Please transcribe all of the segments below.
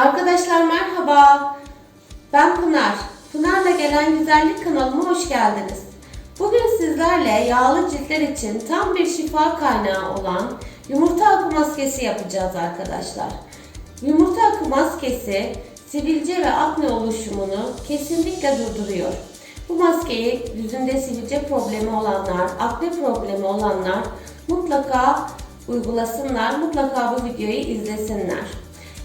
Arkadaşlar merhaba. Ben Pınar. Pınar'la gelen güzellik kanalıma hoş geldiniz. Bugün sizlerle yağlı ciltler için tam bir şifa kaynağı olan yumurta akı maskesi yapacağız arkadaşlar. Yumurta akı maskesi sivilce ve akne oluşumunu kesinlikle durduruyor. Bu maskeyi yüzünde sivilce problemi olanlar, akne problemi olanlar mutlaka uygulasınlar, mutlaka bu videoyu izlesinler.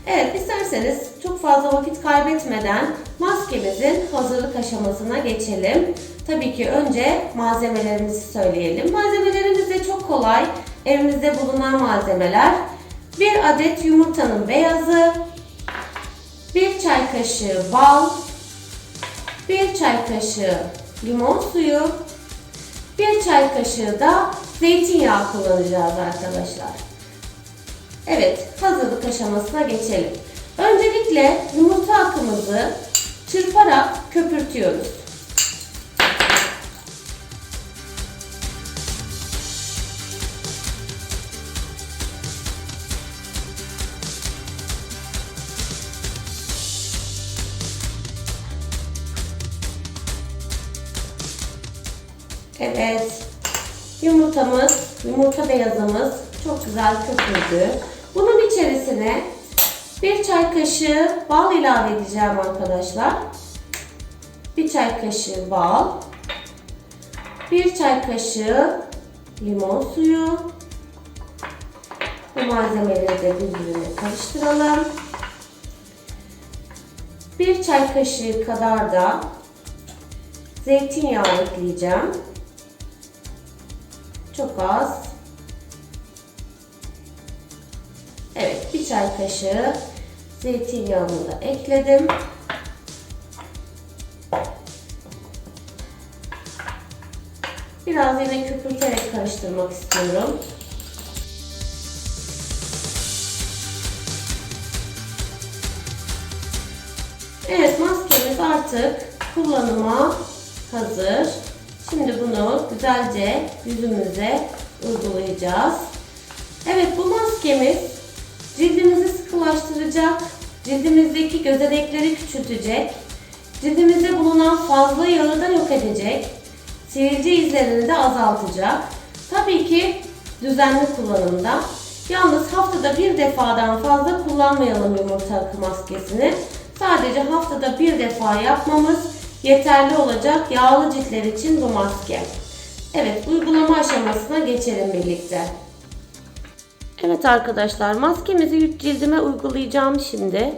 Evet isterseniz çok fazla vakit kaybetmeden maskemizin hazırlık aşamasına geçelim. Tabii ki önce malzemelerimizi söyleyelim. Malzemelerimiz de çok kolay. Evimizde bulunan malzemeler. Bir adet yumurtanın beyazı, bir çay kaşığı bal, bir çay kaşığı limon suyu, bir çay kaşığı da zeytinyağı kullanacağız arkadaşlar. Evet, hazırlık aşamasına geçelim. Öncelikle yumurta akımızı çırparak köpürtüyoruz. Evet, yumurtamız, yumurta beyazımız çok güzel köpürdü. Bunun içerisine bir çay kaşığı bal ilave edeceğim arkadaşlar. Bir çay kaşığı bal. Bir çay kaşığı limon suyu. Bu malzemeleri de birbirine karıştıralım. Bir çay kaşığı kadar da zeytinyağı ekleyeceğim. Çok az. Evet, bir çay kaşığı zeytinyağını da ekledim. Biraz yine köpürterek karıştırmak istiyorum. Evet, maskemiz artık kullanıma hazır. Şimdi bunu güzelce yüzümüze uygulayacağız. Evet, bu maskemiz Cildimizi sıkılaştıracak, cildimizdeki gözenekleri küçültecek, cildimizde bulunan fazla yağı da yok edecek, sivilce izlerini de azaltacak. Tabii ki düzenli kullanımda. Yalnız haftada bir defadan fazla kullanmayalım yumurta akı maskesini. Sadece haftada bir defa yapmamız yeterli olacak yağlı ciltler için bu maske. Evet uygulama aşamasına geçelim birlikte. Evet arkadaşlar maskemizi cildime uygulayacağım şimdi.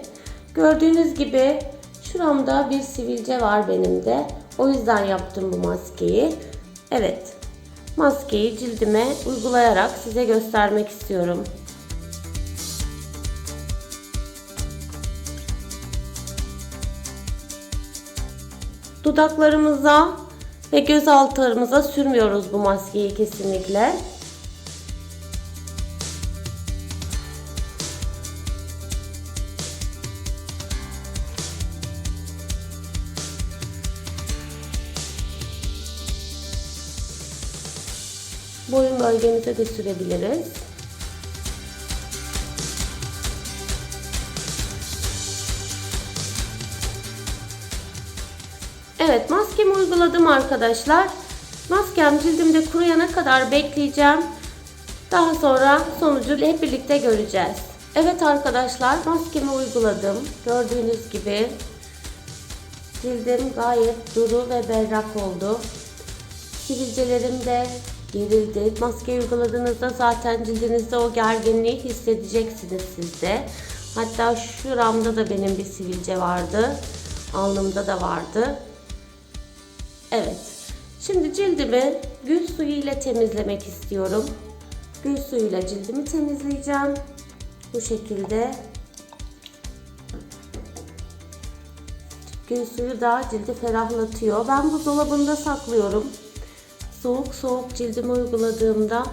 Gördüğünüz gibi şuramda bir sivilce var benim de. O yüzden yaptım bu maskeyi. Evet maskeyi cildime uygulayarak size göstermek istiyorum. Dudaklarımıza ve göz altlarımıza sürmüyoruz bu maskeyi kesinlikle. Boyun bölgemize de sürebiliriz. Evet maskemi uyguladım arkadaşlar. Maskem cildimde kuruyana kadar bekleyeceğim. Daha sonra sonucu hep birlikte göreceğiz. Evet arkadaşlar maskemi uyguladım. Gördüğünüz gibi cildim gayet duru ve berrak oldu. Sivilcelerim de gerildi. Maske uyguladığınızda zaten cildinizde o gerginliği hissedeceksiniz siz de. Hatta şuramda da benim bir sivilce vardı. Alnımda da vardı. Evet. Şimdi cildimi gül suyu ile temizlemek istiyorum. Gül suyuyla cildimi temizleyeceğim. Bu şekilde. Gül suyu da cildi ferahlatıyor. Ben buzdolabında saklıyorum soğuk soğuk cildime uyguladığımda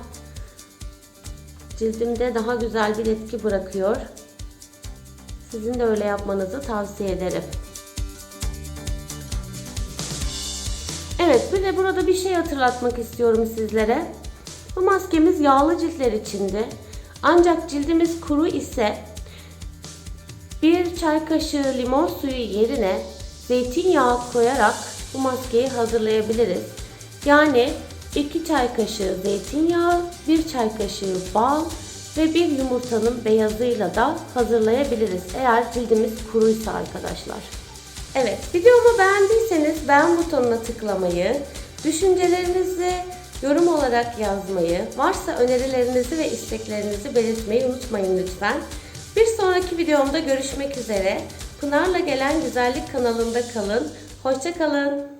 cildimde daha güzel bir etki bırakıyor. Sizin de öyle yapmanızı tavsiye ederim. Evet bir de burada bir şey hatırlatmak istiyorum sizlere. Bu maskemiz yağlı ciltler içindi. Ancak cildimiz kuru ise Bir çay kaşığı limon suyu yerine zeytinyağı koyarak bu maskeyi hazırlayabiliriz. Yani 2 çay kaşığı zeytinyağı, 1 çay kaşığı bal ve bir yumurtanın beyazıyla da hazırlayabiliriz. Eğer cildimiz kuruysa arkadaşlar. Evet, videomu beğendiyseniz beğen butonuna tıklamayı, düşüncelerinizi yorum olarak yazmayı, varsa önerilerinizi ve isteklerinizi belirtmeyi unutmayın lütfen. Bir sonraki videomda görüşmek üzere. Pınar'la gelen güzellik kanalında kalın. Hoşça kalın.